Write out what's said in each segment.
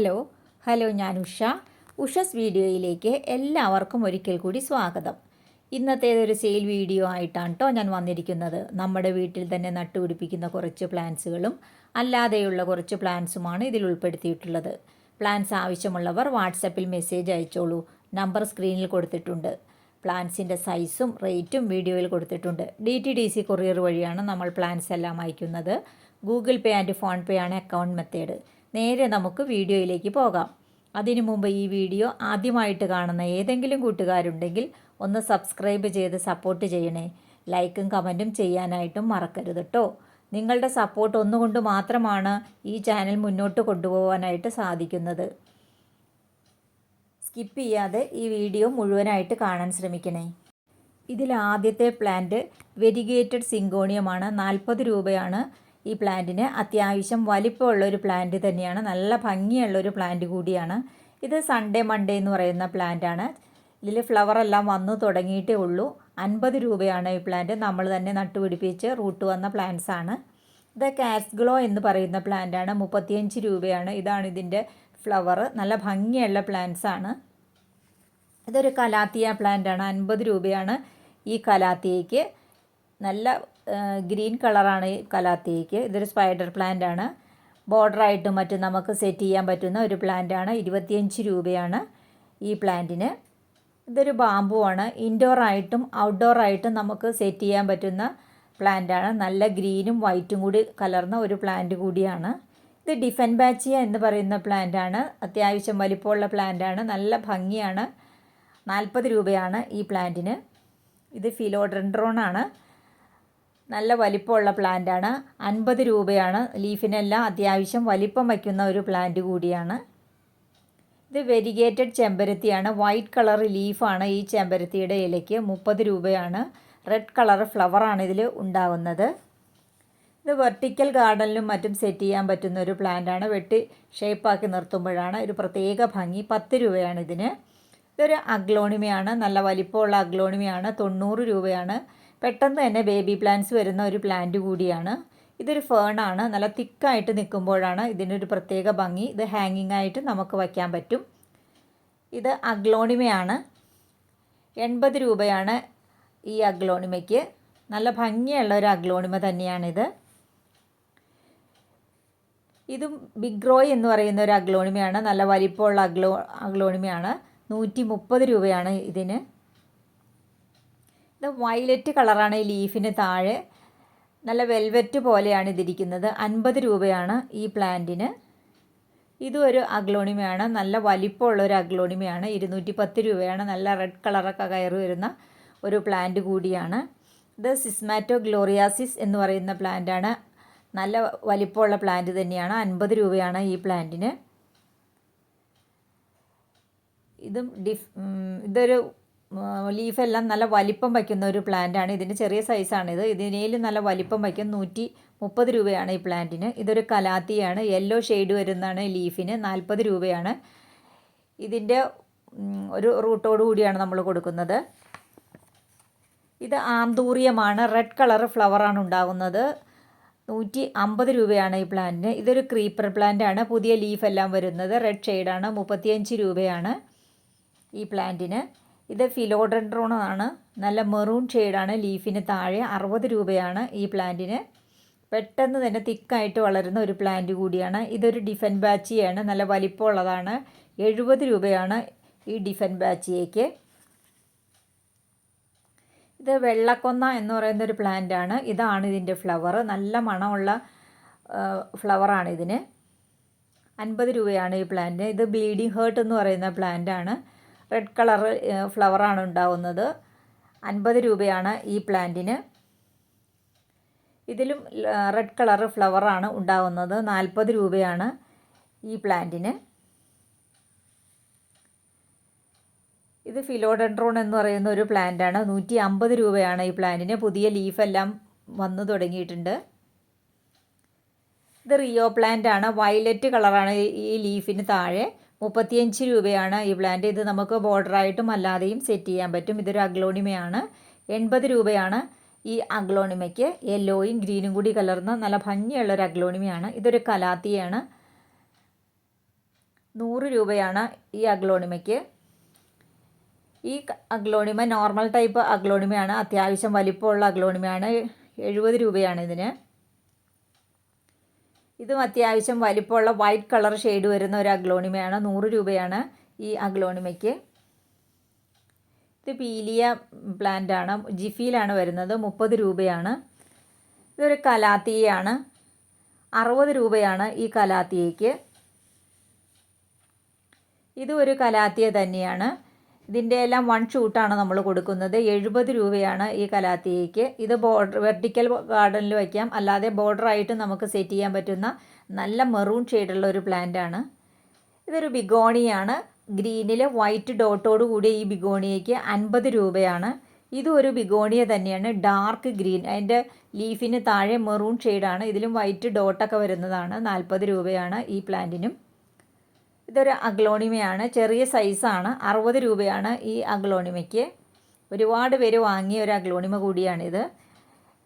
Hello hello ഞാൻ ഉഷ. ഉഷസ് വീഡിയോയിലേക്ക് എല്ലാവർക്കും ഒരിക്കൽ കൂടി സ്വാഗതം. ഇന്നത്തേതൊരു സെയിൽ വീഡിയോ ആയിട്ടാണ് കേട്ടോ ഞാൻ വന്നിരിക്കുന്നത്. നമ്മുടെ വീട്ടിൽ തന്നെ നട്ടുപിടിപ്പിക്കുന്ന കുറച്ച് പ്ലാന്റ്സുകളും അല്ലാതെയുള്ള കുറച്ച് പ്ലാന്റ്സുമാണ് ഇതിൽ ഉൾപ്പെടുത്തിയിട്ടുള്ളത്. പ്ലാന്റ്സ് ആവശ്യമുള്ളവർ വാട്സപ്പിൽ മെസ്സേജ് അയച്ചോളൂ. നമ്പർ സ്ക്രീനിൽ കൊടുത്തിട്ടുണ്ട്. പ്ലാന്റ്സിന്റെ സൈസും റേറ്റും വീഡിയോയിൽ കൊടുത്തിട്ടുണ്ട്. D T D C courier വഴിയാണ് നമ്മൾ പ്ലാന്റ്സ് എല്ലാം അയക്കുന്നത്. Google Pay and PhonePe ആണ് അക്കൗണ്ട് മെത്തേഡ്. നേരെ നമുക്ക് വീഡിയോയിലേക്ക് പോകാം. അതിനു മുമ്പ് ഈ വീഡിയോ ആദ്യമായിട്ട് കാണുന്ന ഏതെങ്കിലും കൂട്ടുകാരുണ്ടെങ്കിൽ ഒന്ന് സബ്സ്ക്രൈബ് ചെയ്ത് സപ്പോർട്ട് ചെയ്യണേ. ലൈക്കും കമന്റും ചെയ്യാനായിട്ടും മറക്കരുത് കേട്ടോ നിങ്ങളുടെ സപ്പോർട്ട് ഒന്നുകൊണ്ട് മാത്രമാണ് ഈ ചാനൽ മുന്നോട്ട് കൊണ്ടുപോകാനായിട്ട് സാധിക്കുന്നത്. സ്കിപ്പ് ചെയ്യാതെ ഈ വീഡിയോ മുഴുവനായിട്ട് കാണാൻ ശ്രമിക്കണേ. ഇതിൽ ആദ്യത്തെ പ്ലാന്റ് വെരിഗേറ്റഡ് സിങ്കോണിയമാണ്. നാൽപ്പത് രൂപയാണ് ഈ പ്ലാന്റിന് അത്യാവശ്യം വലിപ്പമുള്ള ഒരു പ്ലാന്റ് തന്നെയാണ്. നല്ല ഭംഗിയുള്ള ഒരു പ്ലാന്റ് കൂടിയാണ്. ഇത് സൺഡേ മൺഡേ എന്ന് പറയുന്ന പ്ലാന്റാണ്. ഇതിൽ ഫ്ലവർ എല്ലാം വന്നു തുടങ്ങിയിട്ടേ ഉള്ളൂ. അൻപത് രൂപയാണ് ഈ പ്ലാന്റ്. നമ്മൾ തന്നെ നട്ടുപിടിപ്പിച്ച് റൂട്ട് വന്ന പ്ലാന്റ്സ് ആണ്. ഇത് കാസ്ഗ്ലോ എന്ന് പറയുന്ന പ്ലാന്റാണ് മുപ്പത്തിയഞ്ച് രൂപയാണ്. ഇതാണ് ഇതിന്റെ ഫ്ലവർ നല്ല ഭംഗിയുള്ള പ്ലാന്റ്സ് ആണ്. ഇതൊരു കലാത്തിയ പ്ലാന്റ് ആണ്. അൻപത് രൂപയാണ് ഈ കലാത്തിയയ്ക്ക്. നല്ല ഗ്രീൻ കളറാണ് ഈ കലാത്തിക്ക്. ഇതൊരു സ്പൈഡർ പ്ലാന്റ് ആണ്. ബോർഡറായിട്ടും മറ്റും നമുക്ക് സെറ്റ് ചെയ്യാൻ പറ്റുന്ന ഒരു പ്ലാന്റ് ആണ്. ഇരുപത്തിയഞ്ച് രൂപയാണ് ഈ പ്ലാന്റിന്. ഇതൊരു ബാമ്പു ആണ്. ഇൻഡോർ ആയിട്ടും ഔട്ട്ഡോർ ആയിട്ടും നമുക്ക് സെറ്റ് ചെയ്യാൻ പറ്റുന്ന പ്ലാന്റ് ആണ്. നല്ല ഗ്രീനും വൈറ്റും കൂടി കലർന്ന ഒരു പ്ലാന്റ് കൂടിയാണ്. ഇത് ഡിഫൻ ബാച്ചിയ എന്ന് പറയുന്ന പ്ലാന്റ് ആണ്. അത്യാവശ്യം വലിപ്പമുള്ള പ്ലാന്റ് ആണ്. നല്ല ഭംഗിയാണ്. നാൽപ്പത് രൂപയാണ് ഈ പ്ലാന്റിന്. ഇത് ഫിലോഡ്രൻഡ്രോൺ ആണ്. നല്ല വലിപ്പമുള്ള പ്ലാന്റ് ആണ് അൻപത് രൂപയാണ്. ലീഫിനെല്ലാം അത്യാവശ്യം വലിപ്പം വയ്ക്കുന്ന ഒരു പ്ലാന്റ് കൂടിയാണ്. ഇത് വെരിഗേറ്റഡ് ചെമ്പരത്തിയാണ്. വൈറ്റ് കളർ ലീഫാണ് ഈ ചെമ്പരത്തിയുടെ ഇലയ്ക്ക്. മുപ്പത് രൂപയാണ്. റെഡ് കളർ ഫ്ലവറാണ് ഇതിൽ ഉണ്ടാകുന്നത് ഇത് വെർട്ടിക്കൽ ഗാർഡനിലും മറ്റും സെറ്റ് ചെയ്യാൻ പറ്റുന്ന ഒരു പ്ലാന്റാണ്. വെട്ടി ഷേപ്പാക്കി നിർത്തുമ്പോഴാണ് ഒരു പ്രത്യേക ഭംഗി. പത്ത് രൂപയാണ് ഇതിന്. ഇതൊരു അഗ്ലോണിമയാണ്. നല്ല വലിപ്പമുള്ള അഗ്ലോണിമയാണ്. തൊണ്ണൂറ് രൂപയാണ്. പെട്ടെന്ന് തന്നെ ബേബി പ്ലാന്റ്സ് വരുന്ന ഒരു പ്ലാന്റ് കൂടിയാണ്. ഇതൊരു ഫേണാണ് നല്ല തിക്കായിട്ട് നിൽക്കുമ്പോഴാണ് ഇതിനൊരു പ്രത്യേക ഭംഗി. ഇത് ഹാങ്ങിങ് ആയിട്ട് നമുക്ക് വയ്ക്കാൻ പറ്റും. ഇത് അഗ്ലോണിമയാണ്. എൺപത് രൂപയാണ് ഈ അഗ്ലോണിമയ്ക്ക്. നല്ല ഭംഗിയുള്ള ഒരു അഗ്ലോണിമ തന്നെയാണിത്. ഇതും ബിഗ് റോയ് എന്ന് പറയുന്ന ഒരു അഗ്ലോണിമയാണ്. നല്ല വലിപ്പമുള്ള അഗ്ലോ അഗ്ലോണിമയാണ്. നൂറ്റി മുപ്പത് രൂപയാണ് ഇതിന്. ഇത് വയലറ്റ് കളറാണ് ഈ ലീഫിന് താഴെ. നല്ല വെൽവെറ്റ് പോലെയാണ് ഇതിരിക്കുന്നത്. അൻപത് രൂപയാണ് ഈ പ്ലാന്റിന്. ഇതും ഒരു അഗ്ലോണിമയാണ്. നല്ല വലിപ്പമുള്ള ഒരു അഗ്ലോണിമയാണ്. ഇരുന്നൂറ്റി പത്ത് രൂപയാണ്. നല്ല റെഡ് കളറൊക്കെ കയറി വരുന്ന ഒരു പ്ലാന്റ് കൂടിയാണ്. ഇത് സിസ്മാറ്റോ ഗ്ലോറിയാസിസ് എന്ന് പറയുന്ന പ്ലാന്റാണ്. നല്ല വലിപ്പമുള്ള പ്ലാന്റ് തന്നെയാണ്. അൻപത് രൂപയാണ് ഈ പ്ലാന്റിന്. ഇതും ഡിഫ് ഇതൊരു ലീഫെല്ലാം നല്ല വലിപ്പം വയ്ക്കുന്ന ഒരു പ്ലാന്റാണ്. ഇതിന്റെ ചെറിയ സൈസാണിത്. ഇതിനേലും നല്ല വലിപ്പം വയ്ക്കും. നൂറ്റി മുപ്പത് രൂപയാണ് ഈ പ്ലാന്റിന്. ഇതൊരു കലാത്തിയാണ്. യെല്ലോ ഷെയ്ഡ് വരുന്നതാണ് ലീഫിന്. നാൽപ്പത് രൂപയാണ്. ഇതിന്റെ ഒരു റൂട്ടോട് കൂടിയാണ് നമ്മൾ കൊടുക്കുന്നത്. ഇത് ആന്തൂറിയമാണ്. റെഡ് കളർ ഫ്ലവറാണ് ഉണ്ടാകുന്നത് നൂറ്റി അമ്പത് രൂപയാണ് ഈ പ്ലാന്റിന്. ഇതൊരു ക്രീപ്പർ പ്ലാന്റ് ആണ് പുതിയ ലീഫ് എല്ലാം വരുന്നത്. റെഡ് ഷെയ്ഡാണ്. മുപ്പത്തിയഞ്ച് രൂപയാണ് ഈ പ്ലാന്റിന്. ഇത് ഫിലോഡൻഡ്രോൺ ആണ് നല്ല മെറൂൺ ഷെയ്ഡാണ് ലീഫിന് താഴെ. അറുപത് രൂപയാണ് ഈ പ്ലാന്റിന്. പെട്ടെന്ന് തന്നെ തിക്കായിട്ട് വളരുന്ന ഒരു പ്ലാന്റ് കൂടിയാണ്. ഇതൊരു ഡിഫൻ ബാച്ചിയാണ്. നല്ല വലിപ്പമുള്ളതാണ്. എഴുപത് രൂപയാണ് ഈ ഡിഫൻ ബാച്ചിയേക്ക്. ഇത് വെള്ളക്കൊന്ന എന്ന് പറയുന്ന ഒരു പ്ലാന്റ് ആണ് ഇതാണ് ഇതിന്റെ ഫ്ലവർ. നല്ല മണമുള്ള ഫ്ലവറാണ് ഇതിന്. അൻപത് രൂപയാണ് ഈ പ്ലാന്റ്. ഇത് ബ്ലീഡിംഗ് ഹേർട്ട് എന്ന് പറയുന്ന പ്ലാന്റ് ആണ് റെഡ് കളർ ഫ്ലവറാണ് ഉണ്ടാവുന്നത്. അൻപത് രൂപയാണ് ഈ പ്ലാന്റിന്. ഇതിലും റെഡ് കളർ ഫ്ലവറാണ് ഉണ്ടാവുന്നത്. നാൽപ്പത് രൂപയാണ് ഈ പ്ലാന്റിന്. ഇത് ഫിലോഡൻട്രോൺ എന്ന് പറയുന്ന ഒരു പ്ലാന്റാണ് നൂറ്റി അമ്പത് രൂപയാണ് ഈ പ്ലാന്റിന്. പുതിയ ലീഫെല്ലാം വന്നു തുടങ്ങിയിട്ടുണ്ട്. ഇത് റിയോ പ്ലാന്റ് ആണ്. വയലറ്റ് കളറാണ് ഈ ലീഫിന് താഴെ. മുപ്പത്തിയഞ്ച് രൂപയാണ് ഈ പ്ലാന്റ് ഇത് നമുക്ക് ബോർഡറായിട്ടും അല്ലാതെയും സെറ്റ് ചെയ്യാൻ പറ്റും. ഇതൊരു അഗ്ലോണിമയാണ്. എൺപത് രൂപയാണ് ഈ അഗ്ലോണിമയ്ക്ക്. യെല്ലോയും ഗ്രീനും കൂടി കലർന്ന നല്ല ഭംഗിയുള്ള ഒരു അഗ്ലോണിമയാണ്. ഇതൊരു കലാത്തിയാണ്. നൂറ് രൂപയാണ് ഈ അഗ്ലോണിമയ്ക്ക്. ഈ അഗ്ലോണിമ നോർമൽ ടൈപ്പ് അഗ്ലോണിമയാണ്. അത്യാവശ്യം വലിപ്പമുള്ള അഗ്ലോണിമയാണ്. എഴുപത് രൂപയാണ് ഇതിന്. ഇതും അത്യാവശ്യം വലിപ്പമുള്ള വൈറ്റ് കളർ ഷെയ്ഡ് വരുന്ന ഒരു അഗ്ലോണിമയാണ്. നൂറ് രൂപയാണ് ഈ അഗ്ലോണിമയ്ക്ക്. ഇത് പീലിയ പ്ലാന്റ് ആണ്. ജിഫിയിലാണ് വരുന്നത്. മുപ്പത് രൂപയാണ്. ഇതൊരു കലാത്തിയാണ് അറുപത് രൂപയാണ് ഈ കലാത്തിയയ്ക്ക്. ഇതും ഒരു കലാത്തിയ തന്നെയാണ്. ഇതിന്റെ എല്ലാം വൺ ഷൂട്ടാണ് നമ്മൾ കൊടുക്കുന്നത്. എഴുപത് രൂപയാണ് ഈ കലാത്തിയയ്ക്ക്. ഇത് ബോർഡർ വെർട്ടിക്കൽ ഗാർഡനിൽ വയ്ക്കാം അല്ലാതെ ബോർഡറായിട്ട് നമുക്ക് സെറ്റ് ചെയ്യാൻ പറ്റുന്ന നല്ല മെറൂൺ ഷെയ്ഡുള്ള ഒരു പ്ലാന്റ് ആണ്. ഇതൊരു ബിഗോണിയാണ്. ഗ്രീനിൽ വൈറ്റ് ഡോട്ടോട് കൂടിയ ഈ ബിഗോണിയയ്ക്ക് അൻപത് രൂപയാണ്. ഇതും ഒരു ബിഗോണിയ തന്നെയാണ്. ഡാർക്ക് ഗ്രീൻ അതിന്റെ ലീഫിന് താഴെ മെറൂൺ ഷെയ്ഡാണ് ഇതിലും വൈറ്റ് ഡോട്ടൊക്കെ വരുന്നതാണ്. നാൽപ്പത് രൂപയാണ് ഈ പ്ലാന്റിനും ഇതൊരു അഗ്ലോണിമയാണ്. ചെറിയ സൈസാണ്. അറുപത് രൂപയാണ് ഈ അഗ്ലോണിമയ്ക്ക്. ഒരുപാട് പേര് വാങ്ങിയ ഒരു അഗ്ലോണിമ കൂടിയാണിത്.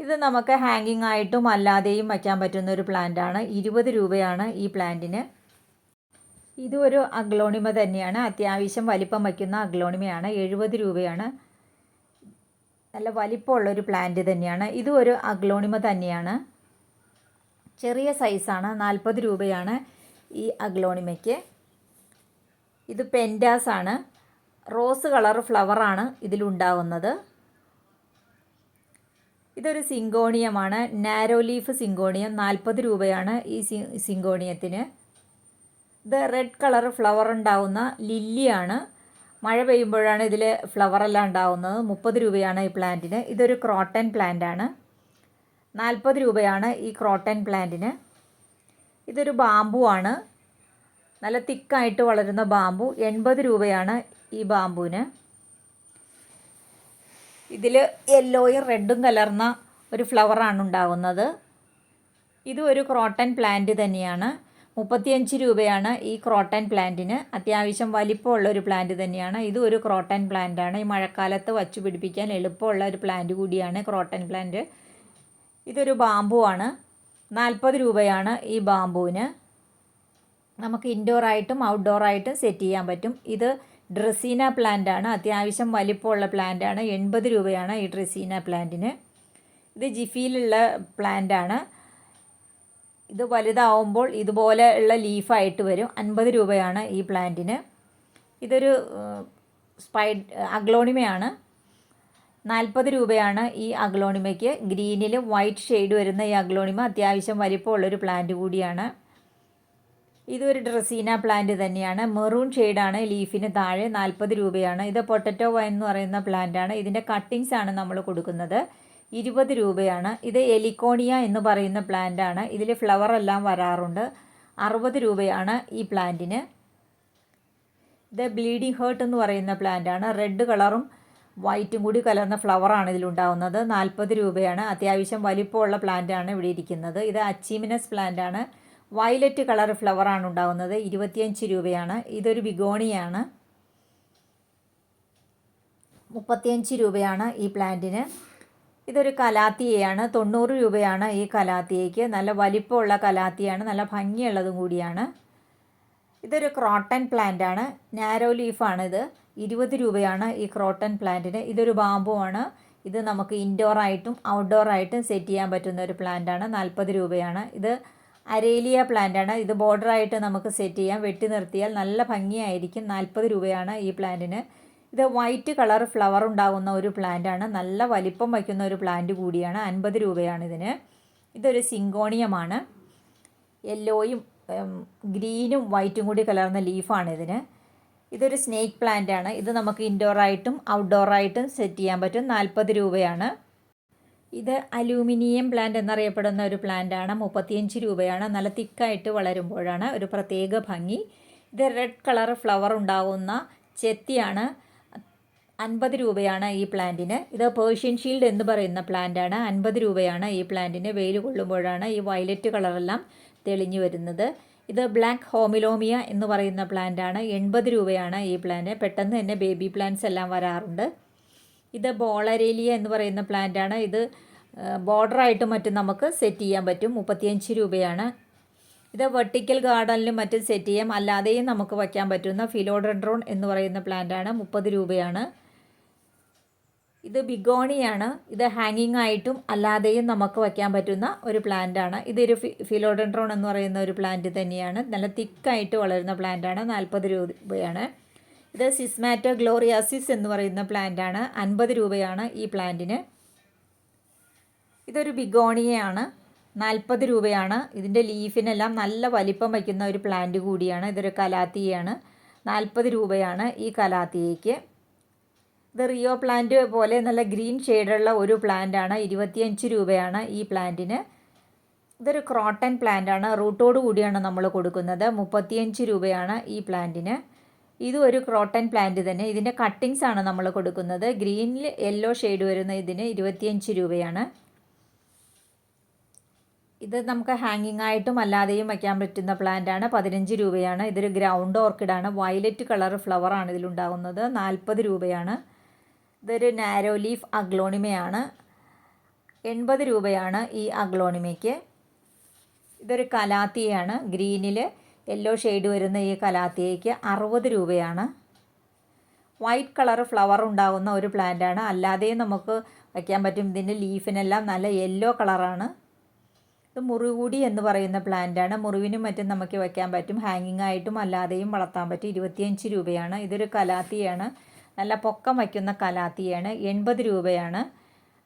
ഇത് നമുക്ക് ഹാങ്ങിങ് ആയിട്ടും അല്ലാതെയും വയ്ക്കാൻ പറ്റുന്ന ഒരു പ്ലാന്റാണ്. ഇരുപത് രൂപയാണ് ഈ പ്ലാന്റിന്. ഇതും ഒരു അഗ്ലോണിമ തന്നെയാണ്. അത്യാവശ്യം വലിപ്പം വയ്ക്കുന്ന അഗ്ലോണിമയാണ്. എഴുപത് രൂപയാണ്. നല്ല വലിപ്പമുള്ളൊരു പ്ലാന്റ് തന്നെയാണ്. ഇതും ഒരു അഗ്ലോണിമ തന്നെയാണ്. ചെറിയ സൈസാണ്. നാൽപ്പത് രൂപയാണ് ഈ അഗ്ലോണിമയ്ക്ക്. ഇത് പെന്റാസ് ആണ്. റോസ് കളർ ഫ്ലവറാണ് ഇതിലുണ്ടാവുന്നത്. ഇതൊരു സിങ്കോണിയമാണ്. Narrow leaf syngonium. നാൽപ്പത് രൂപയാണ് ഈ സി സിങ്കോണിയത്തിന്. ഇത് റെഡ് കളർ ഫ്ലവർ ഉണ്ടാവുന്ന ലില്ലിയാണ്. മഴ പെയ്യുമ്പോഴാണ് ഇതിൽ ഫ്ലവറെല്ലാം ഉണ്ടാവുന്നത്. മുപ്പത് രൂപയാണ് ഈ പ്ലാന്റിന്. ഇതൊരു ക്രോട്ടൻ പ്ലാന്റ് ആണ്. നാൽപ്പത് രൂപയാണ് ഈ ക്രോട്ടൻ പ്ലാന്റിന്. ഇതൊരു ബാമ്പു ആണ്. നല്ല തിക്കായിട്ട് വളരുന്ന ബാമ്പു. എൺപത് രൂപയാണ് ഈ ബാമ്പുവിന്. ഇതിൽ യെല്ലോയും റെഡും കലർന്ന ഒരു ഫ്ലവറാണ് ഉണ്ടാകുന്നത് ഇത് ഒരു ക്രോട്ടൻ പ്ലാന്റ് തന്നെയാണ്. മുപ്പത്തിയഞ്ച് രൂപയാണ് ഈ ക്രോട്ടൻ പ്ലാന്റിന് അത്യാവശ്യം വലിപ്പമുള്ള ഒരു പ്ലാന്റ് തന്നെയാണ്. ഇത് ഒരു ക്രോട്ടൺ പ്ലാന്റാണ് ഈ മഴക്കാലത്ത് വച്ചു പിടിപ്പിക്കാൻ എളുപ്പമുള്ള ഒരു പ്ലാന്റ് കൂടിയാണ് ക്രോട്ടൻ പ്ലാന്റ് ഇതൊരു ബാമ്പു ആണ് നാൽപ്പത് രൂപയാണ് ഈ ബാമ്പുവിന്. നമുക്ക് ഇൻഡോർ ആയിട്ടും ഔട്ട്ഡോർ ആയിട്ടും സെറ്റ് ചെയ്യാൻ പറ്റും. ഇത് ഡ്രസീന പ്ലാന്റ് ആണ്. അത്യാവശ്യം വലിപ്പമുള്ള പ്ലാന്റ് ആണ്. എൺപത് രൂപയാണ് ഈ ഡ്രസീന പ്ലാന്റിന് ഇത് ജിഫിയിലുള്ള പ്ലാന്റ് ആണ്. ഇത് വലുതാവുമ്പോൾ ഇതുപോലെ ഉള്ള ലീഫായിട്ട് വരും. അൻപത് രൂപയാണ് ഈ പ്ലാന്റിന് ഇതൊരു സ്പൈ അഗ്ലോണിമയാണ്. നാൽപ്പത് രൂപയാണ് ഈ അഗ്ലോണിമയ്ക്ക്. ഗ്രീനിൽ വൈറ്റ് ഷെയ്ഡ് വരുന്ന ഈ അഗ്ലോണിമ അത്യാവശ്യം വലിപ്പമുള്ളൊരു പ്ലാന്റ് കൂടിയാണ്. ഇതൊരു ഡ്രസീന പ്ലാന്റ് തന്നെയാണ്. മെറൂൺ ഷെയ്ഡാണ് ലീഫിന് താഴെ നാൽപ്പത് രൂപയാണ്. ഇത് പൊട്ടറ്റോ വൈൻ എന്ന് പറയുന്ന പ്ലാന്റാണ് ഇതിന്റെ കട്ടിങ്സ് ആണ് നമ്മൾ കൊടുക്കുന്നത്. ഇരുപത് രൂപയാണ്. ഇത് എലിക്കോണിയ എന്ന് പറയുന്ന പ്ലാന്റ് ആണ്. ഇതിൽ ഫ്ലവർ എല്ലാം വരാറുണ്ട്. അറുപത് രൂപയാണ് ഈ പ്ലാന്റിന് ഇത് ബ്ലീഡിംഗ് ഹേർട്ട് എന്ന് പറയുന്ന പ്ലാന്റ് ആണ്. റെഡ് കളറും വൈറ്റും കൂടി കലർന്ന ഫ്ലവറാണ് ഇതിലുണ്ടാവുന്നത് നാൽപ്പത് രൂപയാണ്. അത്യാവശ്യം വലിപ്പമുള്ള പ്ലാന്റ് ആണ് ഇവിടെ ഇരിക്കുന്നത്. ഇത് അച്ചീമിനസ് പ്ലാന്റ് ആണ്. വയലറ്റ് കളർ ഫ്ലവറാണ് ഉണ്ടാകുന്നത് ഇരുപത്തിയഞ്ച് രൂപയാണ്. ഇതൊരു ബിഗോണിയാണ്. മുപ്പത്തിയഞ്ച് രൂപയാണ് ഈ പ്ലാന്റിന്. ഇതൊരു കലാത്തിയയാണ്. തൊണ്ണൂറ് രൂപയാണ് ഈ കലാത്തിയയ്ക്ക്. നല്ല വലിപ്പമുള്ള കലാത്തിയാണ്. നല്ല ഭംഗിയുള്ളതും കൂടിയാണ്. ഇതൊരു ക്രോട്ടൺ പ്ലാന്റ് ആണ് നാരോ ലീഫാണിത്. ഇരുപത് രൂപയാണ് ഈ ക്രോട്ടൺ പ്ലാന്റിന്. ഇതൊരു ബാമ്പുമാണ് ഇത് നമുക്ക് ഇൻഡോർ ആയിട്ടും ഔട്ട്ഡോർ ആയിട്ടും സെറ്റ് ചെയ്യാൻ പറ്റുന്ന ഒരു പ്ലാന്റ് ആണ് നാൽപ്പത് രൂപയാണ്. ഇത് അരേലിയ പ്ലാന്റ് ആണ് ഇത് ബോർഡറായിട്ട് നമുക്ക് സെറ്റ് ചെയ്യാം. വെട്ടി നിർത്തിയാൽ നല്ല ഭംഗിയായിരിക്കും. നാൽപ്പത് രൂപയാണ് ഈ പ്ലാന്റിന്. ഇത് വൈറ്റ് കളർ ഫ്ലവർ ഉണ്ടാകുന്ന ഒരു പ്ലാന്റ് ആണ് നല്ല വലിപ്പം വയ്ക്കുന്ന ഒരു പ്ലാന്റ് കൂടിയാണ്. അൻപത് രൂപയാണ് ഇതിന്. ഇതൊരു സിങ്കോണിയമാണ്. യെല്ലോയും ഗ്രീനും വൈറ്റും കൂടി കലർന്ന ലീഫാണ് ഇതിന്. ഇതൊരു സ്നേക്ക് പ്ലാന്റ് ആണ് ഇത് നമുക്ക് ഇൻഡോറായിട്ടും ഔട്ട്ഡോറായിട്ടും സെറ്റ് ചെയ്യാൻ പറ്റും. നാൽപ്പത് രൂപയാണ്. ഇത് അലൂമിനിയം പ്ലാന്റ് എന്നറിയപ്പെടുന്ന ഒരു പ്ലാന്റാണ് മുപ്പത്തിയഞ്ച് രൂപയാണ്. നല്ല തിക്കായിട്ട് വളരുമ്പോഴാണ് ഒരു പ്രത്യേക ഭംഗി. ഇത് റെഡ് കളർ ഫ്ലവർ ഉണ്ടാവുന്ന ചെത്തിയാണ്. അൻപത് രൂപയാണ് ഈ പ്ലാന്റിന് ഇത് പേർഷ്യൻ ഷീൽഡ് എന്ന് പറയുന്ന പ്ലാന്റ് ആണ്. അൻപത് രൂപയാണ് ഈ പ്ലാന്റിന് വെയിൽ കൊള്ളുമ്പോഴാണ് ഈ വയലറ്റ് കളറെല്ലാം തെളിഞ്ഞു വരുന്നത്. ഇത് ബ്ലാക്ക് ഹോമിലോമിയ എന്ന് പറയുന്ന പ്ലാന്റ് ആണ്. എൺപത് രൂപയാണ് ഈ പ്ലാന്റ് പെട്ടെന്ന് തന്നെ ബേബി പ്ലാന്റ്സ് എല്ലാം വരാറുണ്ട്. ഇത് ബോളരേലിയ എന്ന് പറയുന്ന പ്ലാന്റ് ആണ്. ഇത് ബോർഡറായിട്ട് മറ്റും നമുക്ക് സെറ്റ് ചെയ്യാൻ പറ്റും. മുപ്പത്തിയഞ്ച് രൂപയാണ്. ഇത് വെർട്ടിക്കൽ ഗാർഡനിലും മറ്റും സെറ്റ് ചെയ്യാം. അല്ലാതെയും നമുക്ക് വയ്ക്കാൻ പറ്റുന്ന ഫിലോഡൻഡ്രോൺ എന്ന് പറയുന്ന പ്ലാന്റാണ് മുപ്പത് രൂപയാണ്. ഇത് ബിഗോണിയാണ്. ഇത് ഹാങ്ങിങ് ആയിട്ടും അല്ലാതെയും നമുക്ക് വയ്ക്കാൻ പറ്റുന്ന ഒരു പ്ലാന്റാണ് ഇതൊരു ഫിലോഡൻട്രോൺ എന്ന് പറയുന്ന ഒരു പ്ലാന്റ് തന്നെയാണ്. നല്ല തിക്കായിട്ട് വളരുന്ന പ്ലാന്റാണ് നാൽപ്പത് രൂപയാണ്. ഇത് സിസ്മാറ്റോ ഗ്ലോറിയാസിസ് എന്ന് പറയുന്ന പ്ലാന്റാണ് അൻപത് രൂപയാണ് ഈ പ്ലാന്റിന് ഇതൊരു ബിഗോണിയയാണ്. നാൽപ്പത് രൂപയാണ്. ഇതിന്റെ ലീഫിനെല്ലാം നല്ല വലിപ്പം വയ്ക്കുന്ന ഒരു പ്ലാന്റ് കൂടിയാണ്. ഇതൊരു കലാത്തിയാണ് നാൽപ്പത് രൂപയാണ് ഈ കലാത്തിയയ്ക്ക്. ഇത് റിയോ പ്ലാന്റ് പോലെ നല്ല ഗ്രീൻ ഷെയ്ഡുള്ള ഒരു പ്ലാന്റാണ് ഇരുപത്തിയഞ്ച് രൂപയാണ് ഈ പ്ലാന്റിന് ഇതൊരു ക്രോട്ടൺ പ്ലാന്റാണ് റൂട്ടോട് കൂടിയാണ് നമ്മൾ കൊടുക്കുന്നത്. മുപ്പത്തിയഞ്ച് രൂപയാണ് ഈ പ്ലാന്റിന് ഇതും ഒരു ക്രോട്ടൺ പ്ലാന്റ് തന്നെ. ഇതിന്റെ കട്ടിങ്സ് ആണ് നമ്മൾ കൊടുക്കുന്നത്. ഗ്രീനിൽ യെല്ലോ ഷെയ്ഡ് വരുന്ന ഇതിന് ഇരുപത്തിയഞ്ച് രൂപയാണ്. ഇത് നമുക്ക് ഹാങ്ങിങ് ആയിട്ടും അല്ലാതെയും വയ്ക്കാൻ പറ്റുന്ന പ്ലാന്റ് ആണ്. പതിനഞ്ച് രൂപയാണ്. ഇതൊരു ഗ്രൗണ്ട് ഓർക്കിഡാണ് വയലറ്റ് കളർ ഫ്ലവറാണ് ഇതിലുണ്ടാകുന്നത് നാൽപ്പത് രൂപയാണ്. ഇതൊരു നാരോ ലീഫ് അഗ്ലോണിമയാണ് എൺപത് രൂപയാണ് ഈ അഗ്ലോണിമയ്ക്ക് ഇതൊരു കലാത്തിയാണ്. ഗ്രീനിൽ യെല്ലോ ഷെയ്ഡ് വരുന്ന ഈ കലാത്തിയയ്ക്ക് അറുപത് രൂപയാണ്. വൈറ്റ് കളർ ഫ്ലവർ ഉണ്ടാകുന്ന ഒരു പ്ലാന്റാണ്. അല്ലാതെയും നമുക്ക് വയ്ക്കാൻ പറ്റും ഇതിന്റെ ലീഫിനെല്ലാം നല്ല യെല്ലോ കളറാണ്. ഇത് മുറികൂടി എന്ന് പറയുന്ന പ്ലാന്റാണ്. മുറിവിനും മറ്റും നമുക്ക് വയ്ക്കാൻ പറ്റും. ഹാങ്ങിങ് ആയിട്ടും അല്ലാതെയും വളർത്താൻ പറ്റും. ഇരുപത്തിയഞ്ച് രൂപയാണ്. ഇതൊരു കലാത്തിയാണ്. നല്ല പൊക്കം വയ്ക്കുന്ന കലാത്തിയാണ്. എൺപത് രൂപയാണ്.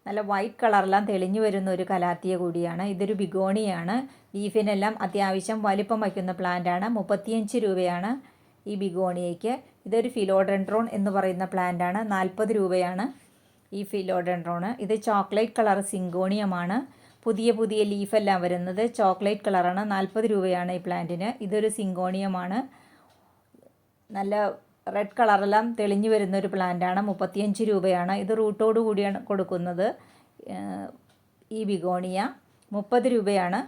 നല്ല വൈറ്റ് കളറെല്ലാം തെളിഞ്ഞു വരുന്ന ഒരു കലാത്തിയ കൂടിയാണ്. ഇതൊരു ബിഗോണിയാണ്. ലീഫിനെല്ലാം അത്യാവശ്യം വലിപ്പം വയ്ക്കുന്ന പ്ലാന്റാണ് മുപ്പത്തിയഞ്ച് രൂപയാണ് ഈ ബിഗോണിയയ്ക്ക്. ഇതൊരു ഫിലോഡൻഡ്രോൺ എന്ന് പറയുന്ന പ്ലാന്റാണ് നാൽപ്പത് രൂപയാണ് ഈ ഫിലോഡൻഡ്രോണ് ഇത് ചോക്ലേറ്റ് കളർ സിങ്കോണിയമാണ് പുതിയ പുതിയ ലീഫെല്ലാം വരുന്നത് ചോക്ലേറ്റ് കളറാണ് നാൽപ്പത് രൂപയാണ് ഈ പ്ലാന്റിന് ഇതൊരു സിങ്കോണിയമാണ് നല്ല റെഡ് കളറെല്ലാം തെളിഞ്ഞു വരുന്ന ഒരു പ്ലാന്റാണ് മുപ്പത്തിയഞ്ച് രൂപയാണ്. ഇത് റൂട്ടോട് കൂടിയാണ് കൊടുക്കുന്നത്. ഈ ബിഗോണിയ മുപ്പത് രൂപയാണ്.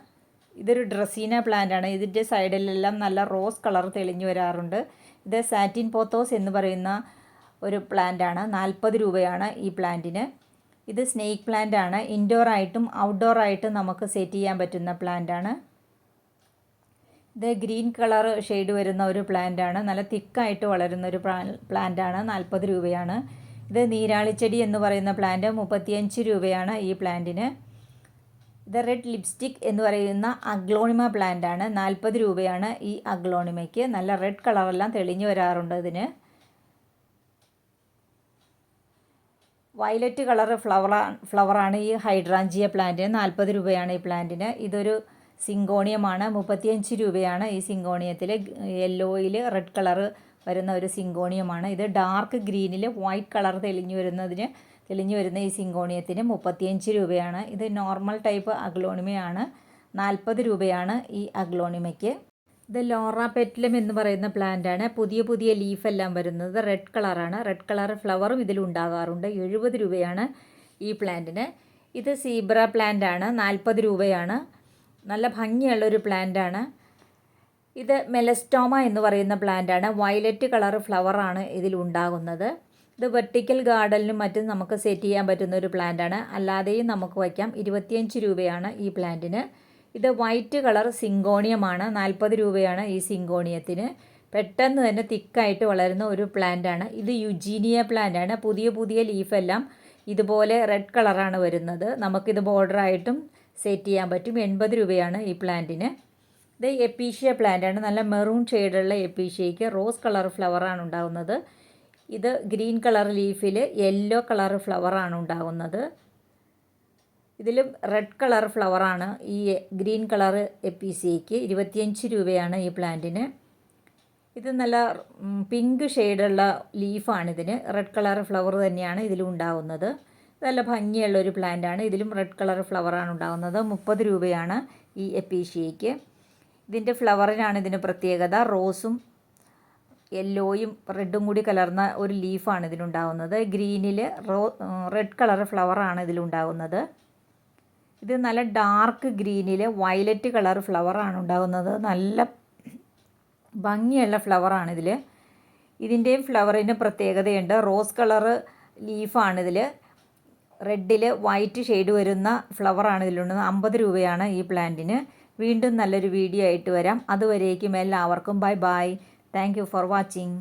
ഇതൊരു ഡ്രസീന പ്ലാന്റാണ് ഇതിന്റെ സൈഡിലെല്ലാം നല്ല റോസ് കളർ തെളിഞ്ഞു വരാറുണ്ട്. ഇത് സാറ്റിൻ പോത്തോസ് എന്ന് പറയുന്ന ഒരു പ്ലാന്റാണ് നാൽപ്പത് രൂപയാണ് ഈ പ്ലാന്റിന് ഇത് സ്നേക്ക് പ്ലാന്റ് ആണ്. ഇൻഡോർ ആയിട്ടും ഔട്ട്ഡോർ ആയിട്ടും നമുക്ക് സെറ്റ് ചെയ്യാൻ പറ്റുന്ന പ്ലാന്റ് ആണ്. ഇത് ഗ്രീൻ കളർ ഷെയ്ഡ് വരുന്ന ഒരു പ്ലാന്റ് ആണ്. നല്ല തിക്കായിട്ട് വളരുന്ന ഒരു പ്ലാന്റ് ആണ്. നാൽപ്പത് രൂപയാണ്. ഇത് നീരാളിച്ചെടി എന്ന് പറയുന്ന പ്ലാന്റ് മുപ്പത്തിയഞ്ച് രൂപയാണ് ഈ പ്ലാന്റിന് ഇത് റെഡ് ലിപ്സ്റ്റിക് എന്ന് പറയുന്ന അഗ്ലോണിമ പ്ലാന്റ് ആണ്. നാൽപ്പത് രൂപയാണ് ഈ അഗ്ലോണിമയ്ക്ക്. നല്ല റെഡ് കളറെല്ലാം തെളിഞ്ഞു വരാറുണ്ട് ഇതിന്. വയലറ്റ് കളർ ഫ്ലവർ ഫ്ലവറാണ് ഈ ഹൈഡ്രാഞ്ചിയ പ്ലാന്റിന് നാൽപ്പത് രൂപയാണ് ഈ പ്ലാന്റിന് ഇതൊരു സിങ്കോണിയമാണ്. മുപ്പത്തിയഞ്ച് രൂപയാണ് ഈ സിങ്കോണിയത്തിൽ യെല്ലോയിൽ റെഡ് കളറ് വരുന്ന ഒരു സിങ്കോണിയമാണ്. ഇത് ഡാർക്ക് ഗ്രീനിൽ വൈറ്റ് കളർ തെളിഞ്ഞു വരുന്നതിന് തെളിഞ്ഞു വരുന്ന ഈ സിങ്കോണിയത്തിന് മുപ്പത്തിയഞ്ച് രൂപയാണ്. ഇത് നോർമൽ ടൈപ്പ് അഗ്ലോണിമയാണ്. നാൽപ്പത് രൂപയാണ് ഈ അഗ്ലോണിമയ്ക്ക്. ഇത് ലോറ പെറ്റ്ലം എന്ന് പറയുന്ന പ്ലാന്റ് ആണ്. പുതിയ പുതിയ ലീഫെല്ലാം വരുന്നത് റെഡ് കളറാണ്. റെഡ് കളർ ഫ്ലവറും ഇതിൽ ഇതിലുണ്ടാകാറുണ്ട് എഴുപത് രൂപയാണ് ഈ പ്ലാന്റിന് ഇത് സീബ്ര പ്ലാന്റ് ആണ്. നാൽപ്പത് രൂപയാണ്. നല്ല ഭംഗിയുള്ളൊരു പ്ലാന്റ് ആണ് ഇത് മെലസ്റ്റോമ എന്ന് പറയുന്ന പ്ലാന്റ് ആണ് വയലറ്റ് കളർ ഫ്ലവറാണ് ഇതിലുണ്ടാകുന്നത്. ഇത് വെർട്ടിക്കൽ ഗാർഡനിലും മറ്റും നമുക്ക് സെറ്റ് ചെയ്യാൻ പറ്റുന്ന ഒരു പ്ലാന്റ് ആണ് അല്ലാതെയും നമുക്ക് വയ്ക്കാം. ഇരുപത്തിയഞ്ച് രൂപയാണ് ഈ പ്ലാന്റിന്. ഇത് വൈറ്റ് കളർ സിങ്കോണിയമാണ്. നാൽപ്പത് രൂപയാണ് ഈ സിങ്കോണിയത്തിന്. പെട്ടെന്ന് തന്നെ തിക്കായിട്ട് വളരുന്ന ഒരു പ്ലാന്റാണ്. ഇത് യുജീനിയ പ്ലാന്റാണ്. പുതിയ പുതിയ ലീഫെല്ലാം ഇതുപോലെ റെഡ് കളറാണ് വരുന്നത്. നമുക്കിത് ബോർഡറായിട്ടും സെറ്റ് ചെയ്യാൻ പറ്റും. എൺപത് രൂപയാണ് ഈ പ്ലാന്റിന് ഇത് എപ്പീഷ്യ പ്ലാന്റാണ് നല്ല മെറൂൺ ഷെയ്ഡുള്ള എപ്പീഷ്യയ്ക്ക് റോസ് കളർ ഫ്ലവറാണ് ഉണ്ടാകുന്നത് ഇത് ഗ്രീൻ കളർ ലീഫിൽ യെല്ലോ കളർ ഫ്ലവറാണ് ഉണ്ടാകുന്നത് ഇതിലും റെഡ് കളർ ഫ്ലവറാണ് ഈ ഗ്രീൻ കളർ എപ്പീസിയയ്ക്ക് ഇരുപത്തിയഞ്ച് രൂപയാണ് ഈ പ്ലാന്റിന് ഇത് നല്ല പിങ്ക് ഷെയ്ഡുള്ള ലീഫാണിതിന് റെഡ് കളർ ഫ്ലവർ തന്നെയാണ് ഇതിലും ഉണ്ടാകുന്നത് നല്ല ഭംഗിയുള്ള ഒരു പ്ലാന്റാണ് ഇതിലും റെഡ് കളർ ഫ്ലവറാണ് ഉണ്ടാകുന്നത് മുപ്പത് രൂപയാണ് ഈ എപ്പീഷ്യയ്ക്ക് ഇതിന്റെ ഫ്ലവറിനാണ് ഇതിന് പ്രത്യേകത. റോസും യെല്ലോയും റെഡും കൂടി കലർന്ന ഒരു ലീഫാണ് ഇതിലുണ്ടാകുന്നത് ഗ്രീനിൽ റോ റെഡ് കളർ ഫ്ലവറാണ് ഇതിലുണ്ടാകുന്നത് ഇത് നല്ല ഡാർക്ക് ഗ്രീനിൽ വയലറ്റ് കളർ ഫ്ലവറാണ് ഉണ്ടാകുന്നത് നല്ല ഭംഗിയുള്ള ഫ്ലവറാണിതിൽ ഇതിന്റെയും ഫ്ലവറിന് പ്രത്യേകതയുണ്ട്. റോസ് കളറ് ലീഫാണിതിൽ റെഡിൽ വൈറ്റ് ഷെയ്ഡ് വരുന്ന ഫ്ലവറാണ് ഇതിലുള്ളത്. അമ്പത് രൂപയാണ് ഈ പ്ലാന്റിന്. വീണ്ടും നല്ലൊരു വീഡിയോ ആയിട്ട് വരാം. അതുവരേക്കും എല്ലാവർക്കും bye bye. Thank for watching